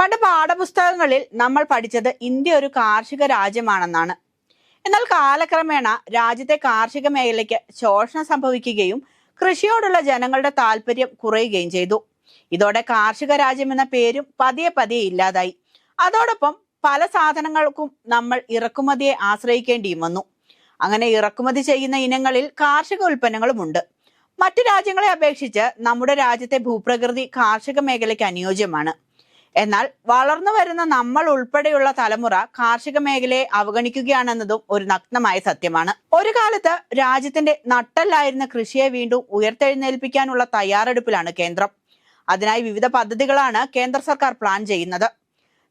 പണ്ട് പാഠപുസ്തകങ്ങളിൽ നമ്മൾ പഠിച്ചത് ഇന്ത്യ ഒരു കാർഷിക രാജ്യമാണെന്നാണ്. എന്നാൽ കാലക്രമേണ രാജ്യത്തെ കാർഷിക മേഖലയ്ക്ക് ശോഷണം സംഭവിക്കുകയും കൃഷിയോടുള്ള ജനങ്ങളുടെ താല്പര്യം കുറയുകയും ചെയ്തു. ഇതോടെ കാർഷിക രാജ്യം എന്ന പേരും പതിയെ പതിയെ ഇല്ലാതായി. അതോടൊപ്പം പല സാധനങ്ങൾക്കും നമ്മൾ ഇറക്കുമതിയെ ആശ്രയിക്കേണ്ടിയും വന്നു. അങ്ങനെ ഇറക്കുമതി ചെയ്യുന്ന ഇനങ്ങളിൽ കാർഷിക ഉൽപ്പന്നങ്ങളുമുണ്ട് മറ്റു രാജ്യങ്ങളെ അപേക്ഷിച്ച് നമ്മുടെ രാജ്യത്തെ ഭൂപ്രകൃതി കാർഷിക മേഖലയ്ക്ക് അനുയോജ്യമാണ്. എന്നാൽ വളർന്നു വരുന്ന നമ്മൾ ഉൾപ്പെടെയുള്ള തലമുറ കാർഷിക മേഖലയെ അവഗണിക്കുകയാണെന്നതും ഒരു നഗ്നമായ സത്യമാണ്. ഒരു കാലത്ത് രാജ്യത്തിന്റെ നട്ടല്ലായിരുന്ന കൃഷിയെ വീണ്ടും ഉയർത്തെഴുന്നേൽപ്പിക്കാനുള്ള തയ്യാറെടുപ്പിലാണ് കേന്ദ്രം. അതിനായി വിവിധ പദ്ധതികളാണ് കേന്ദ്ര സർക്കാർ പ്ലാൻ ചെയ്യുന്നത്.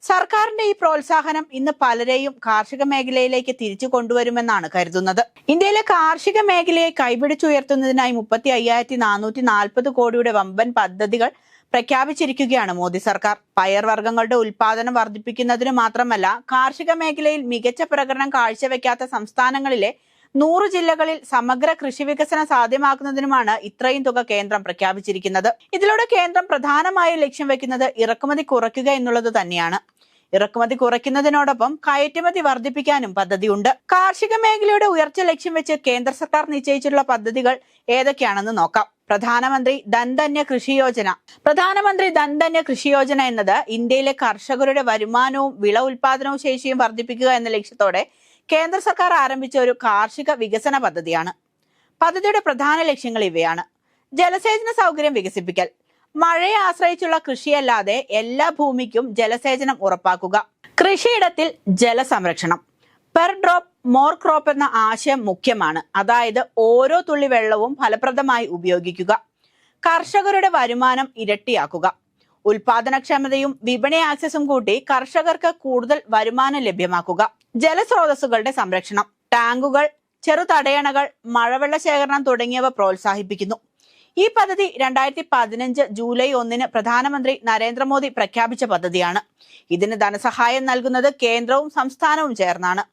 സർക്കാരിന്റെ ഈ പ്രോത്സാഹനം ഇന്ന് പലരെയും കാർഷിക മേഖലയിലേക്ക് തിരിച്ചു കൊണ്ടുവരുമെന്നാണ് കരുതുന്നത്. ഇന്ത്യയിലെ കാർഷിക മേഖലയെ കൈപിടിച്ചുയർത്തുന്നതിനായി മുപ്പത്തി അയ്യായിരത്തി നാനൂറ്റി നാൽപ്പത് കോടിയുടെ വമ്പൻ പദ്ധതികൾ പ്രഖ്യാപിച്ചിരിക്കുകയാണ് മോദി സർക്കാർ. പയർവർഗങ്ങളുടെ ഉൽപാദനം വർദ്ധിപ്പിക്കുന്നതിന് മാത്രമല്ല കാർഷിക മേഖലയിൽ മികച്ച പ്രകടനം കാഴ്ചവെക്കാത്ത സംസ്ഥാനങ്ങളിലെ നൂറ് ജില്ലകളിൽ സമഗ്ര കൃഷി വികസനം സാധ്യമാക്കുന്നതിനുമാണ് ഇത്രയും തുക കേന്ദ്രം പ്രഖ്യാപിച്ചിരിക്കുന്നത്. ഇതിലൂടെ കേന്ദ്രം പ്രധാനമായും ലക്ഷ്യം വെക്കുന്നത് ഇറക്കുമതി കുറയ്ക്കുക എന്നുള്ളത് തന്നെയാണ്. ഇറക്കുമതി കുറയ്ക്കുന്നതിനോടൊപ്പം കയറ്റുമതി വർദ്ധിപ്പിക്കാനും പദ്ധതിയുണ്ട്. കാർഷിക മേഖലയുടെ ഉയർച്ച ലക്ഷ്യം വെച്ച് കേന്ദ്ര സർക്കാർ നിശ്ചയിച്ചിട്ടുള്ള പദ്ധതികൾ ഏതൊക്കെയാണെന്ന് നോക്കാം. പ്രധാനമന്ത്രി ദന്തന്യ കൃഷി യോജന. പ്രധാനമന്ത്രി ദന്തന്യ കൃഷി യോജന എന്നത് ഇന്ത്യയിലെ കർഷകരുടെ വരുമാനവും വിള ഉൽപാദനവും ശേഷിയും വർദ്ധിപ്പിക്കുക എന്ന ലക്ഷ്യത്തോടെ കേന്ദ്ര സർക്കാർ ആരംഭിച്ച ഒരു കാർഷിക വികസന പദ്ധതിയാണ്. പദ്ധതിയുടെ പ്രധാന ലക്ഷ്യങ്ങൾ ഇവയാണ്. ജലസേചന സൗകര്യം വികസിപ്പിക്കൽ. മഴയെ ആശ്രയിച്ചുള്ള കൃഷിയല്ലാതെ എല്ലാ ഭൂമിക്കും ജലസേചനം ഉറപ്പാക്കുക. കൃഷിയിടത്തിൽ ജലസംരക്ഷണം. പെർ ഡ്രോപ്പ് മോർ ക്രോപ്പ് എന്ന ആശയം മുഖ്യമാണ്. അതായത് ഓരോ തുള്ളി വെള്ളവും ഫലപ്രദമായി ഉപയോഗിക്കുക. കർഷകരുടെ വരുമാനം ഇരട്ടിയാക്കുക. ഉൽപാദനക്ഷമതയും വിപണി ആക്സസും കൂട്ടി കർഷകർക്ക് കൂടുതൽ വരുമാനം ലഭ്യമാക്കുക. ജലസ്രോതസ്സുകളുടെ സംരക്ഷണം. ടാങ്കുകൾ ചെറുതടയണകൾ മഴവെള്ള ശേഖരണം തുടങ്ങിയവ പ്രോത്സാഹിപ്പിക്കുന്നു. ഈ പദ്ധതി രണ്ടായിരത്തി പതിനഞ്ച് ജൂലൈ ഒന്നിന് പ്രധാനമന്ത്രി നരേന്ദ്രമോദി പ്രഖ്യാപിച്ച പദ്ധതിയാണ്. ഇതിന് ധനസഹായം നൽകുന്നത് കേന്ദ്രവും സംസ്ഥാനവും ചേർന്നാണ്.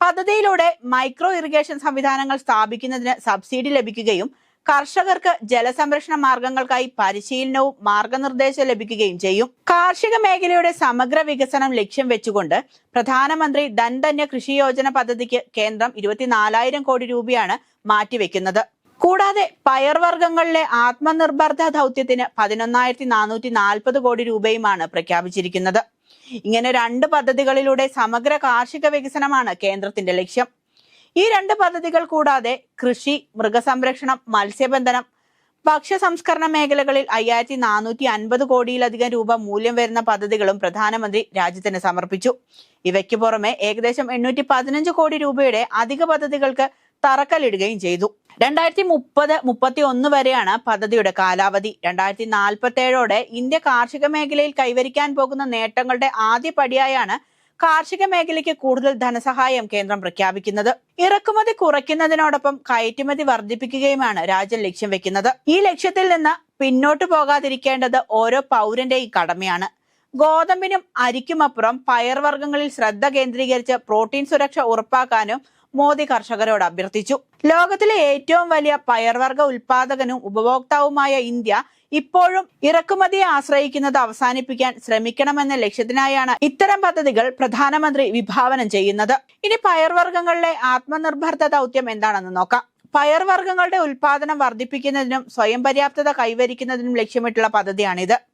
പദ്ധതിയിലൂടെ മൈക്രോ ഇറിഗേഷൻ സംവിധാനങ്ങൾ സ്ഥാപിക്കുന്നതിന് സബ്സിഡി ലഭിക്കുകയും കർഷകർക്ക് ജലസംരക്ഷണ മാർഗങ്ങൾക്കായി പരിശീലനവും മാർഗനിർദ്ദേശം ലഭിക്കുകയും ചെയ്യും. കാർഷിക മേഖലയുടെ സമഗ്ര വികസനം ലക്ഷ്യം വെച്ചുകൊണ്ട് പ്രധാനമന്ത്രി ധൻധന്യ കൃഷി യോജന പദ്ധതിക്ക് കേന്ദ്രം ഇരുപത്തിനാലായിരം കോടി രൂപയാണ് മാറ്റിവെക്കുന്നത്. കൂടാതെ പയർവർഗങ്ങളിലെ ആത്മനിർഭർത ദൗത്യത്തിന് പതിനൊന്നായിരത്തി നാനൂറ്റി നാൽപ്പത് കോടി രൂപയുമാണ് പ്രഖ്യാപിച്ചിരിക്കുന്നത്. ഇങ്ങനെ രണ്ട് പദ്ധതികളിലൂടെ സമഗ്ര കാർഷിക വികസനമാണ് കേന്ദ്രത്തിന്റെ ലക്ഷ്യം. ഈ രണ്ട് പദ്ധതികൾ കൂടാതെ കൃഷി മൃഗസംരക്ഷണം മത്സ്യബന്ധനം ഭക്ഷ്യ സംസ്കരണ മേഖലകളിൽ അയ്യായിരത്തി നാനൂറ്റി അൻപത് കോടിയിലധികം രൂപ മൂല്യം വരുന്ന പദ്ധതികളും പ്രധാനമന്ത്രി രാജ്യത്തിന് സമർപ്പിച്ചു. ഇവയ്ക്ക് പുറമെ ഏകദേശം എണ്ണൂറ്റി പതിനഞ്ച് കോടി രൂപയുടെ അധിക പദ്ധതികൾക്ക് തറക്കല്ലിടുകയും ചെയ്തു. രണ്ടായിരത്തി മുപ്പത് മുപ്പത്തി ഒന്ന് വരെയാണ് പദ്ധതിയുടെ കാലാവധി. രണ്ടായിരത്തി നാൽപ്പത്തി ഏഴോടെ ഇന്ത്യ കാർഷിക മേഖലയിൽ കൈവരിക്കാൻ പോകുന്ന നേട്ടങ്ങളുടെ ആദ്യ പടിയായാണ് കാർഷിക മേഖലയ്ക്ക് കൂടുതൽ ധനസഹായം കേന്ദ്രം പ്രഖ്യാപിക്കുന്നത്. ഇറക്കുമതി കുറയ്ക്കുന്നതിനോടൊപ്പം കയറ്റുമതി വർദ്ധിപ്പിക്കുകയുമാണ് രാജ്യം ലക്ഷ്യം വെക്കുന്നത്. ഈ ലക്ഷ്യത്തിൽ നിന്ന് പിന്നോട്ട് പോകാതിരിക്കേണ്ടത് ഓരോ പൗരന്റെയും കടമയാണ്. ഗോതമ്പിനും അരിക്കുമപ്പുറം പയർവർഗങ്ങളിൽ ശ്രദ്ധ കേന്ദ്രീകരിച്ച് പ്രോട്ടീൻ സുരക്ഷ ഉറപ്പാക്കാനും മോദി കർഷകരോട് അഭ്യർത്ഥിച്ചു. ലോകത്തിലെ ഏറ്റവും വലിയ പയർവർഗ ഉൽപാദകനും ഉപഭോക്താവുമായ ഇന്ത്യ ഇപ്പോഴും ഇറക്കുമതിയെ ആശ്രയിക്കുന്നത് അവസാനിപ്പിക്കാൻ ശ്രമിക്കണമെന്ന ലക്ഷ്യത്തിനായാണ് ഇത്തരം പദ്ധതികൾ പ്രധാനമന്ത്രി വിഭാവനം ചെയ്യുന്നത്. ഇനി പയർവർഗങ്ങളിലെ ആത്മനിർഭർത ദൗത്യം എന്താണെന്ന് നോക്കാം. പയർവർഗങ്ങളുടെ ഉൽപാദനം വർദ്ധിപ്പിക്കുന്നതിനും സ്വയം പര്യാപ്തത കൈവരിക്കുന്നതിനും ലക്ഷ്യമിട്ടുള്ള പദ്ധതിയാണിത്.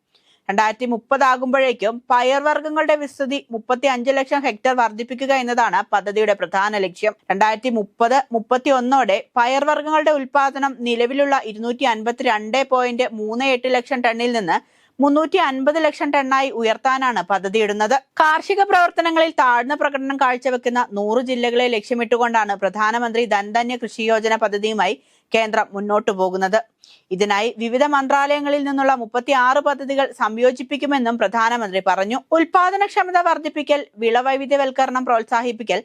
രണ്ടായിരത്തി മുപ്പതാകുമ്പോഴേക്കും പയർവർഗങ്ങളുടെ വിസ്തൃതി മുപ്പത്തി അഞ്ച് ലക്ഷം ഹെക്ടർ വർദ്ധിപ്പിക്കുക എന്നതാണ് പദ്ധതിയുടെ പ്രധാന ലക്ഷ്യം. രണ്ടായിരത്തി മുപ്പത് മുപ്പത്തി ഒന്നോടെ പയർവർഗങ്ങളുടെ ഉൽപാദനം നിലവിലുള്ള ഇരുന്നൂറ്റി അൻപത്തിരണ്ട് പോയിന്റ് മൂന്ന് എട്ട് ലക്ഷം ടണ്ണിൽ നിന്ന് മുന്നൂറ്റി അൻപത് ലക്ഷം ടണ്ണായി ഉയർത്താനാണ് പദ്ധതിയിടുന്നത്. കാർഷിക പ്രവർത്തനങ്ങളിൽ താഴ്ന്ന പ്രകടനം കാഴ്ചവെക്കുന്ന നൂറ് ജില്ലകളെ ലക്ഷ്യമിട്ടുകൊണ്ടാണ് പ്രധാനമന്ത്രി ധൻധന്യ കൃഷി യോജന പദ്ധതിയുമായി കേന്ദ്രം മുന്നോട്ടു പോകുന്നത്. ഇതിനായി വിവിധ മന്ത്രാലയങ്ങളിൽ നിന്നുള്ള മുപ്പത്തി ആറ് പദ്ധതികൾ സംയോജിപ്പിക്കുമെന്നും പ്രധാനമന്ത്രി പറഞ്ഞു. ഉൽപാദനക്ഷമത വർദ്ധിപ്പിക്കൽ വിളവൈവിധ്യവൽക്കരണം പ്രോത്സാഹിപ്പിക്കൽ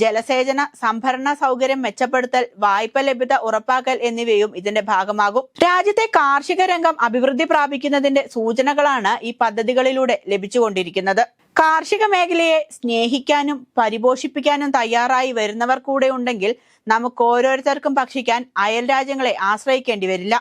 ജലസേചന സംഭരണ സൗകര്യം മെച്ചപ്പെടുത്തൽ വായ്പ ലഭ്യത ഉറപ്പാക്കൽ എന്നിവയും ഇതിന്റെ ഭാഗമാകും. രാജ്യത്തെ കാർഷിക രംഗം അഭിവൃദ്ധി പ്രാപിക്കുന്നതിന്റെ സൂചനകളാണ് ഈ പദ്ധതികളിലൂടെ ലഭിച്ചുകൊണ്ടിരിക്കുന്നത്. കാർഷിക മേഖലയെ സ്നേഹിക്കാനും പരിപോഷിപ്പിക്കാനും തയ്യാറായി വരുന്നവർ കൂടെ ഉണ്ടെങ്കിൽ നമുക്ക് ഓരോരുത്തർക്കും ഭക്ഷിക്കാൻ അയൽ രാജ്യങ്ങളെ ആശ്രയിക്കേണ്ടി വരില്ല.